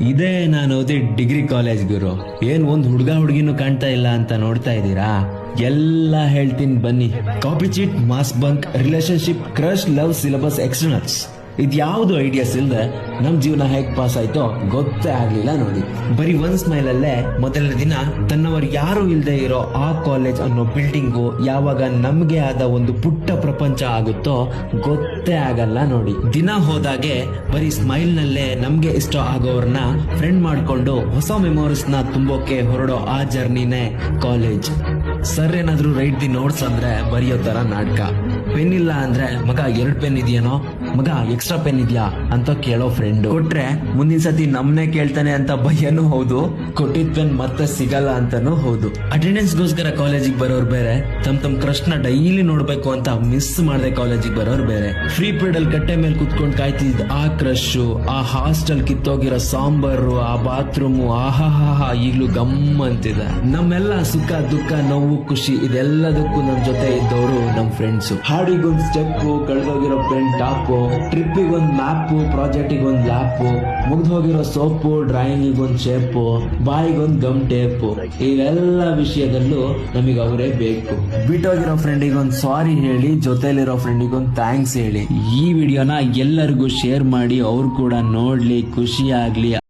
ಇದೇ ನಾನು ಓದಿ ಡಿಗ್ರಿ ಕಾಲೇಜ್ ಗುರು. ಏನ್ ಒಂದ್ ಹುಡ್ಗ ಹುಡ್ಗಿನೂ ಕಾಣ್ತಾ ಇಲ್ಲ ಅಂತ ನೋಡ್ತಾ ಇದ್ದೀರಾ? ಎಲ್ಲ ಹೇಳ್ತೀನಿ ಬನ್ನಿ. Copy cheat mass bunk relationship crush love syllabus externals ಇದ್ಯಾವುದು ಐಡಿಯಾಸ್ ಇಲ್ದೆ ನಮ್ ಜೀವನ ಹೇಗ್ ಪಾಸ್ ಆಯ್ತೋ ಗೊತ್ತೇ ಆಗ್ಲಿಲ್ಲ ನೋಡಿ. ಬರೀ ಸ್ಮೈಲ್ ಅಲ್ಲೇ ಮೊದಲನೇ ದಿನ ತನ್ನವರು ಯಾರು ಇಲ್ಲದೆ ಇರೋ ಆ ಕಾಲೇಜ್ ಅನ್ನೋ ಬಿಲ್ಡಿಂಗು ಯಾವಾಗ ನಮ್ಗೆ ಆದ ಒಂದು ಪುಟ್ಟ ಪ್ರಪಂಚ ಆಗುತ್ತೋ ಗೊತ್ತೇ ಆಗಲ್ಲ ನೋಡಿ. ದಿನ ಹೋದಾಗೆ ಬರೀ ಸ್ಮೈಲ್ ನಲ್ಲೇ ನಮ್ಗೆ ಇಷ್ಟ ಆಗೋರ್ನ ಫ್ರೆಂಡ್ ಮಾಡ್ಕೊಂಡು ಹೊಸ ಮೆಮೊರೀಸ್ನ ತುಂಬೋಕೆ ಹೊರಡೋ ಆ ಜರ್ನಿನೇ ಕಾಲೇಜ್ ಸರ್ ಏನಾದರೂ ರೈಟ್ ದಿ ನೋಟ್ಸ್ ಅಂದ್ರೆ ಬರೆಯೋ ತರ ನಾಟಕ. ಪೆನ್ ಇಲ್ಲ ಅಂದ್ರೆ ಮಗ ಎರಡು ಪೆನ್ ಇದೆಯೇನೋ? ಮಗ ಎಕ್ಸ್ಟ್ರಾ ಪೆನ್ ಇದ್ಯಾ ಅಂತ ಕೇಳೋ ಫ್ರೆಂಡ್ ಕೊಟ್ರೆ, ಮುಂದಿನ ಸತಿ ನಮ್ನೆ ಕೇಳ್ತಾನೆ ಅಂತ ಭಯನೂ ಹೌದು, ಕೊಟ್ಟಿದ್ ಪೆನ್ ಮತ್ತೆ ಸಿಗಲ್ಲ ಅಂತಾನು ಹೌದು. ಅಟೆಂಡೆನ್ಸ್ ಗೋಸ್ಕರ ಕಾಲೇಜಿಗೆ ಬರೋರು ಬೇರೆ, ತಮ್ ತಮ್ ಕ್ರಶ್ನ ಡೈಲಿ ನೋಡ್ಬೇಕು ಅಂತ ಮಿಸ್ ಮಾಡದೆ ಕಾಲೇಜಿಗೆ ಬರೋರು ಬೇರೆ. ಫ್ರೀ ಪೀರಿಯಡ್ ಅಲ್ಲಿ ಕಟ್ಟೆ ಮೇಲೆ ಕುತ್ಕೊಂಡು ಕಾಯ್ತಿದ್ ಆ ಕ್ರಶ್ ಆ ಹಾಸ್ಟೆಲ್ ಕಿತ್ತೋಗಿರೋ ಸಾಂಬಾರು, ಆ ಬಾತ್ರೂಮ್ ಆಹಾಹಾ ಈಗ್ಲೂ ಗಮ್ ಅಂತಿದೆ ನಮ್ಮೆಲ್ಲ ಸುಖ, ದುಃಖ, ನೋವು, ಖುಷಿ, ಇದೆಲ್ಲದಕ್ಕೂ ನಮ್ ಜೊತೆ ಇದ್ದವರು ನಮ್ ಫ್ರೆಂಡ್ಸ್ ಹಾಡಿಗೊಂದು ಸ್ಟೆಪ್ಪು ಕಳೆದೋಗಿರೋ ಪೆನ್ ಟಾಪು ಟ್ರಿಪ್ಪಿಗೊಂದು ಮ್ಯಾಪ್ ಒಂದ್ ಲ್ಯಾಪ್ ಮುಗ್ದು ಹೋಗಿರೋ ಸೋಪು ಡ್ರಾಯಿಂಗ್ ಶೇಪು ಬಾಯಿಗೊಂದ್ ಗಮ್ ಟೇಪ್ ಇವೆಲ್ಲ ವಿಷಯದಲ್ಲೂ ನಮಗೆ ಅವರೇ ಬೇಕು. ಬಿಟ್ಟೋಗಿರೋ ಫ್ರೆಂಡಿಗೊಂದು ಸಾರಿ ಹೇಳಿ, ಜೊತೆಲಿರೋ ಫ್ರೆಂಡಿಗೊಂದು ಥ್ಯಾಂಕ್ಸ್ ಹೇಳಿ. ಈ ವಿಡಿಯೋನ ಎಲ್ಲರಿಗೂ ಶೇರ್ ಮಾಡಿ, ಅವ್ರು ಕೂಡ ನೋಡ್ಲಿ ಖುಷಿ ಆಗ್ಲಿ